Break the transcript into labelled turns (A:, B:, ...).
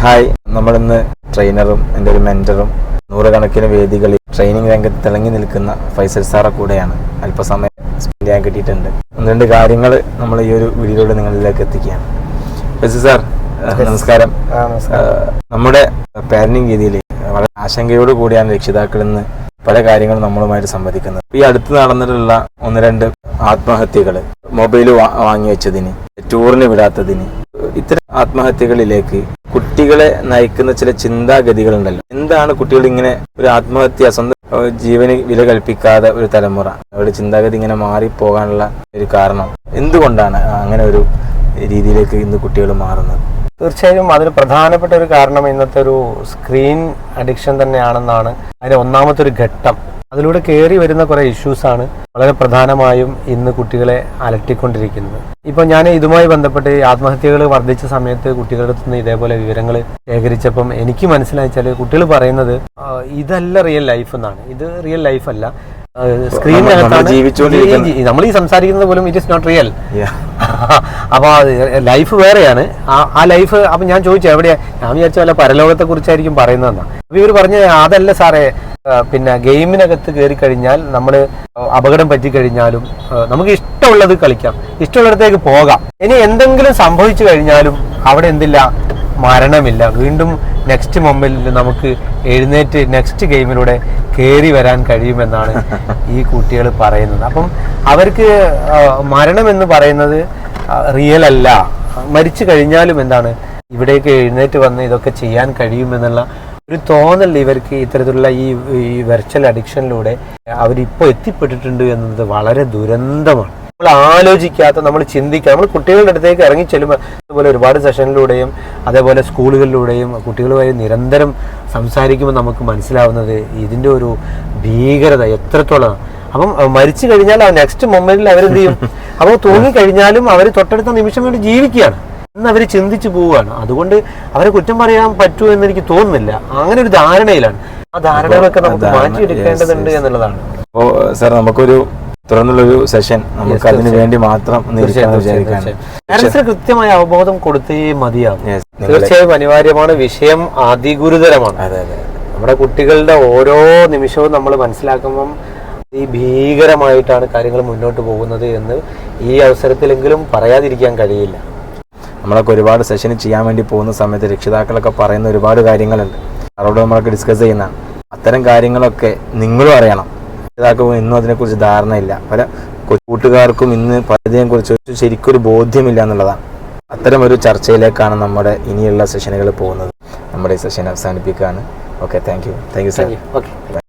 A: Hi നമ്മളിന്ന് ട്രെയിനറും എന്റെ ഒരു മെന്ററും നൂറുകണക്കിന് വേദികളിൽ ട്രെയിനിങ് രംഗത്ത് തിളങ്ങി നിൽക്കുന്ന ഫൈസൽ സാറെ കൂടെയാണ് അല്പസമയം സ്പെൻഡ് ചെയ്യാൻ കിട്ടിയിട്ടുണ്ട്. ഒന്ന് രണ്ട് കാര്യങ്ങൾ നമ്മൾ ഈ ഒരു വീഡിയോയിലൂടെ നിങ്ങളിലേക്ക് എത്തിക്കുകയാണ്. ഫൈസൽ സാർ നമസ്കാരം. നമ്മുടെ പാരന്റിങ് രീതിയിൽ വളരെ ആശങ്കയോട് കൂടിയാണ് രക്ഷിതാക്കൾ ഇന്ന് പല കാര്യങ്ങളും നമ്മളുമായിട്ട് സംവദിക്കുന്നത്. ഈ അടുത്ത് നടന്നിട്ടുള്ള ഒന്ന് രണ്ട് ആത്മഹത്യകൾ മൊബൈൽ വാങ്ങി വെച്ചതിന് ടൂറിന് വിടാത്തതിന് ഇത്തരം ആത്മഹത്യകളിലേക്ക് കുട്ടികളെ നയിക്കുന്ന ചില ചിന്താഗതികളുണ്ടല്ലോ. എന്താണ് കുട്ടികൾ ഇങ്ങനെ ഒരു ആത്മഹത്യ സ്വന്തം ജീവന് വില കൽപ്പിക്കാതെ ഒരു തലമുറ? അവരുടെ ചിന്താഗതി ഇങ്ങനെ മാറിപ്പോകാനുള്ള ഒരു കാരണം. എന്തുകൊണ്ടാണ് അങ്ങനെ ഒരു രീതിയിലേക്ക് ഇന്ന് കുട്ടികൾ മാറുന്നത്?
B: തീർച്ചയായും അതിന് പ്രധാനപ്പെട്ട ഒരു കാരണം ഇന്നത്തെ ഒരു സ്ക്രീൻ അഡിക്ഷൻ തന്നെയാണെന്നാണ് അതിന്റെ ഒന്നാമത്തെ ഒരു ഘട്ടം. അതിലൂടെ കയറി വരുന്ന കുറെ ഇഷ്യൂസ് ആണ് വളരെ പ്രധാനമായും ഇന്ന് കുട്ടികളെ അലട്ടിക്കൊണ്ടിരിക്കുന്നത്. ഇപ്പൊ ഞാൻ ഇതുമായി ബന്ധപ്പെട്ട് ആത്മഹത്യകൾ വർദ്ധിച്ച സമയത്ത് കുട്ടികളുടെ നിന്ന് ഇതേപോലെ വിവരങ്ങൾ ശേഖരിച്ചപ്പം എനിക്ക് മനസ്സിലായിച്ചാൽ കുട്ടികൾ പറയുന്നത് ഇതല്ല റിയൽ ലൈഫ് എന്നാണ്. ഇത് റിയൽ ലൈഫ് അല്ല.
A: നമ്മൾ
B: സ്ക്രീനിനകത്താണ് നമ്മൾ ഈ സംസാരിക്കുന്നത് പോലും ഇറ്റ് ഇസ് നോട്ട് റിയൽ
A: അപ്പോൾ
B: അപ്പൊ ലൈഫ് വേറെയാണ്. ആ- ലൈഫ് അപ്പൊ ഞാൻ ചോദിച്ചു എവിടെയാ? ഞാൻ വിചാരിച്ച വല്ല പരലോകത്തെ കുറിച്ചായിരിക്കും പറയുന്നതെന്നാ. അപ്പൊ ഇവർ പറഞ്ഞ അതല്ല സാറേ പിന്നെ ഗെയിമിനകത്ത് കയറി കഴിഞ്ഞാൽ നമ്മൾ അപകടം പറ്റിക്കഴിഞ്ഞാലും നമുക്ക് ഇഷ്ടമുള്ളത് കളിക്കാം. ഇഷ്ടമുള്ളിടത്തേക്ക് പോകാം. ഇനി എന്തെങ്കിലും സംഭവിച്ചു കഴിഞ്ഞാലും അവിടെ എന്തില്ല? മരണമില്ല. വീണ്ടും നെക്സ്റ്റ് മൊമ്മിൽ നമുക്ക് എഴുന്നേറ്റ് നെക്സ്റ്റ് ഗെയിമിലൂടെ കയറി വരാൻ കഴിയുമെന്നാണ് ഈ കുട്ടികൾ പറയുന്നത്. അപ്പം അവർക്ക് മരണം എന്ന് പറയുന്നത് റിയൽ അല്ല. മരിച്ചു കഴിഞ്ഞാലും എന്താണ്? ഇവിടേക്ക് എഴുന്നേറ്റ് വന്ന് ഇതൊക്കെ ചെയ്യാൻ കഴിയുമെന്നുള്ള ഒരു തോന്നൽ ഇവർക്ക് ഇത്തരത്തിലുള്ള ഈ ഈ വെർച്വൽ അഡിക്ഷനിലൂടെ അവരിപ്പോൾ എത്തിപ്പെട്ടിട്ടുണ്ട് എന്നത് വളരെ ദുരന്തമാണ്. നമ്മൾ ആലോചിക്കാത്ത നമ്മൾ ചിന്തിക്കുക നമ്മൾ കുട്ടികളുടെ അടുത്തേക്ക് ഇറങ്ങി ചെല്ലുമ്പോൾ അതുപോലെ ഒരുപാട് സെഷനിലൂടെയും അതേപോലെ സ്കൂളുകളിലൂടെയും കുട്ടികളുമായി നിരന്തരം സംസാരിക്കുമ്പോൾ നമുക്ക് മനസ്സിലാവുന്നത് ഇതിന്റെ ഒരു ഭീകരത എത്രത്തോളം. അപ്പം മരിച്ചു കഴിഞ്ഞാൽ നെക്സ്റ്റ് മൊമെന്റിൽ അവരെന്ത് ചെയ്യും? അപ്പോൾ തൂങ്ങിക്കഴിഞ്ഞാലും അവർ തൊട്ടടുത്ത നിമിഷം വേണ്ടി ജീവിക്കുകയാണ്. എന്ന് അവർ ചിന്തിച്ചു പോവുകയാണ്. അതുകൊണ്ട് അവരെ കുറ്റം പറയാൻ പറ്റുമോ എന്ന് എനിക്ക് തോന്നുന്നില്ല. അങ്ങനെ ഒരു ധാരണയിലാണ്. ആ ധാരണകളൊക്കെ നമുക്ക് മാറ്റിയെടുക്കേണ്ടതുണ്ട്. എന്നുള്ളതാണ്.
A: അപ്പോൾ സാർ നമുക്കൊരു തുടർന്നുള്ളൊരു സെഷൻ നമുക്ക് അതിന് വേണ്ടി മാത്രം
B: കൃത്യമായ അവബോധം കൊടുത്തേ മതിയാവും. തീർച്ചയായും അനിവാര്യമാണ്. വിഷയം അതിഗുരുതരമാണ്
A: അതെ അതെ.
B: നമ്മുടെ കുട്ടികളുടെ ഓരോ നിമിഷവും നമ്മൾ മനസ്സിലാക്കുമ്പം ഈ ഭീകരമായിട്ടാണ് കാര്യങ്ങൾ മുന്നോട്ട് പോകുന്നത് എന്ന് ഈ അവസരത്തിലെങ്കിലും പറയാതിരിക്കാൻ കഴിയില്ല.
A: നമ്മളൊക്കെ ഒരുപാട് സെഷൻ ചെയ്യാൻ വേണ്ടി പോകുന്ന സമയത്ത് രക്ഷിതാക്കളൊക്കെ പറയുന്ന ഒരുപാട് കാര്യങ്ങളുണ്ട്. അവരോട് നമ്മളൊക്കെ ഡിസ്കസ് ചെയ്യുന്ന അത്തരം കാര്യങ്ങളൊക്കെ നിങ്ങളും അറിയണം. രക്ഷിതാക്കൾക്കും ഇന്നും അതിനെക്കുറിച്ച് ധാരണയില്ല. പല കൂട്ടുകാർക്കും ഇന്ന് പലതിനെ കുറിച്ച് ശരിക്കൊരു ബോധ്യമില്ല എന്നുള്ളതാണ്. അത്തരം ഒരു ചർച്ചയിലേക്കാണ് നമ്മുടെ ഇനിയുള്ള സെഷനുകൾ പോകുന്നത്. നമ്മുടെ ഈ സെഷൻ അവസാനിപ്പിക്കുകയാണ്. Okay thank you thank you sir
B: okay